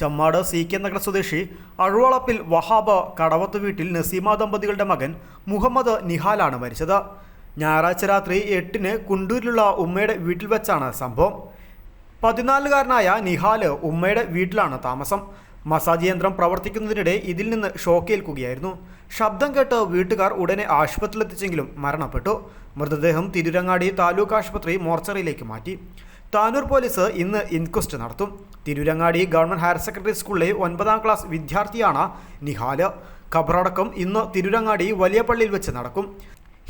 Chemmad C K Nagar സ്വദേശി അഴുവളപ്പിൽ വഹാബ് കടവത്ത് വീട്ടിൽ നസീമ ദമ്പതികളുടെ മകൻ മുഹമ്മദ് നിഹാലാണ് മരിച്ചത്. ഞായറാഴ്ച രാത്രി എട്ടിന് കുണ്ടൂരിലുള്ള ഉമ്മയുടെ വീട്ടിൽ വെച്ചാണ് സംഭവം. പതിനാലുകാരനായ നിഹാൽ ഉമ്മയുടെ വീട്ടിലാണ് താമസം. മസാജ് യന്ത്രം പ്രവർത്തിക്കുന്നതിനിടെ ഇതിൽ നിന്ന് ഷോക്കേൽക്കുകയായിരുന്നു. ശബ്ദം കേട്ട് വീട്ടുകാർ ഉടനെ ആശുപത്രിയിലെത്തിച്ചെങ്കിലും മരണപ്പെട്ടു. മൃതദേഹം തിരുരങ്ങാടി താലൂക്ക് ആശുപത്രി മോർച്ചറിയിലേക്ക് മാറ്റി. താനൂർ പോലീസ് ഇന്ന് ഇൻക്വസ്റ്റ് നടത്തും. തിരൂരങ്ങാടി ഗവൺമെന്റ് ഹയർ സെക്കൻഡറി സ്കൂളിലെ ഒൻപതാം ക്ലാസ് വിദ്യാർത്ഥിയാണ് നിഹാൽ. ഖബറടക്കം ഇന്ന് തിരൂരങ്ങാടി വലിയ പള്ളിയിൽ വെച്ച് നടക്കും.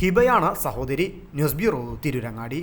ഹിബയാണ് സഹോദരി. News bureau Tirurangadi.